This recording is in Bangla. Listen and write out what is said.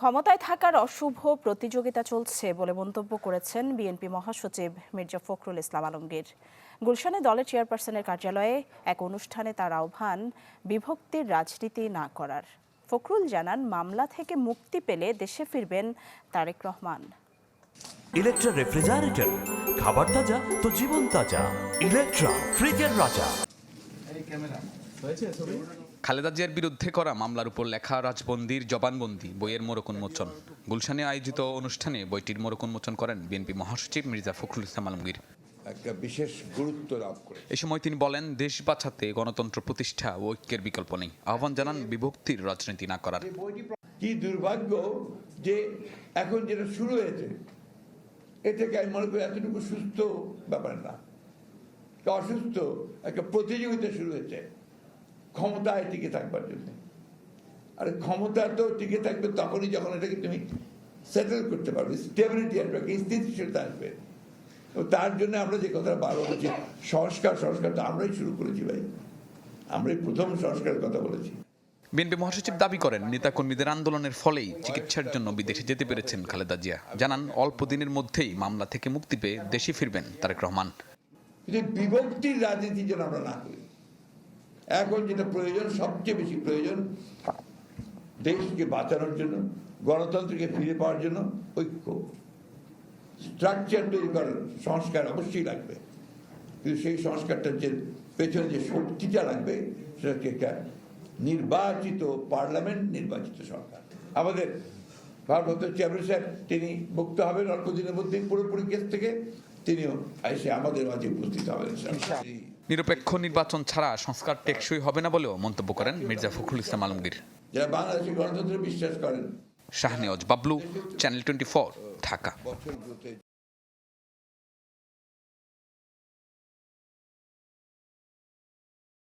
ক্ষমতায় থাকার অশুভ প্রতিযোগিতা চলছে বলে মন্তব্য করেছেন বিএনপি মহাসচিব মির্জা ফখরুল ইসলাম আলমগীর। গুলশানে দলের চেয়ারপারসনের কার্যালয়ে এক অনুষ্ঠানে তার আহ্বান বিভক্তির রাজনীতি না করার। ফখরুল জানান মামলা থেকে মুক্তি পেলে দেশে ফিরবেন তারেক রহমান। ইলেকট্রা রেফ্রিজারেটর খাবার তাজা তো জীবন তাজা। ইলেকট্রা ফ্রিজের রাজা। খালেদা জিয়ার বিরুদ্ধে করা মামলার উপর লেখা রাজবন্দির জবানবন্দি বইয়ের মোড়ক উন্মোচন গুলশানে আয়োজিত অনুষ্ঠানে বইটির মোড়ক উন্মোচন করেন বিএনপি মহাসচিব মির্জা ফখরুল ইসলাম আলমগীর। একটা বিশেষ গুরুত্ব লাভ করে। এ সময় তিনি বলেন দেশ বাঁচাতে গণতন্ত্র প্রতিষ্ঠা ও ঐক্যের বিকল্প নেই। আহ্বান জানান বিভক্তির রাজনীতি না করার। কি দুর্ভাগ্য যে এখন যেটা শুরু হয়েছে এ থেকে আমি মনে করি এতটুকু সুস্থ ব্যাপার না। অসুস্থ একটা প্রতিযোগিতা শুরু হয়েছে। ক্ষমতায় টিকে থাকবার জন্য। আর ক্ষমতা তো টিকে থাকবে তখনই যখন এটাকে তুমি সেটেল করতে পারবে স্টেবিলিটি আসবে স্থিতিশীলতা আসবে। তার জন্য আমরা যে কথা বারো বলছি সংস্কার সংস্কার তো আমরাই শুরু করেছি ভাই। আমরাই প্রথম সংস্কারের কথা বলেছি। বিএনপি মহাসচিব দাবি করেন নেতাকর্মীদের আন্দোলনের ফলেই চিকিৎসার জন্য বিদেশে যেতে পেরেছেন খালেদা জিয়া। জানান অল্প দিনের মধ্যেই মামলা থেকে মুক্তি পেয়ে দেশে ফিরবেন তারেক রহমান। বিভক্তির রাজনীতি যেন আমরা না করি। এখন যেটা প্রয়োজন, সবচেয়ে বেশি প্রয়োজন, দেশকে বাঁচানোর জন্য, গণতন্ত্রকে ফিরে পাওয়ার জন্য ঐক্য। স্ট্রাকচার তৈরি করার সংস্কার অবশ্যই লাগবে। কিন্তু সেই সংস্কারটার যে পেছনে যে শক্তিটা লাগবে, সেটা একটা নির্বাচিত পার্লামেন্ট, নির্বাচিত সরকার। আমাদের ভারপ্রাপ্ত চেয়ারম্যান সাহেব, তিনি মুক্ত হবেন অল্প দিনের মধ্যেই, পুরোপুরি কেস থেকে। তিনিও এসে আমাদের মাঝে উপস্থিত হবেন। নিরপেক্ষ নির্বাচন ছাড়া সংস্কার টেকসই হবে না বলেও মন্তব্য করেন মির্জা ফখরুল ইসলাম আলমগীর। যারা গণতন্ত্রে বিশ্বাস করেন শাহনেওয়াজ বাবলু চ্যানেল টোয়েন্টি ঢাকা।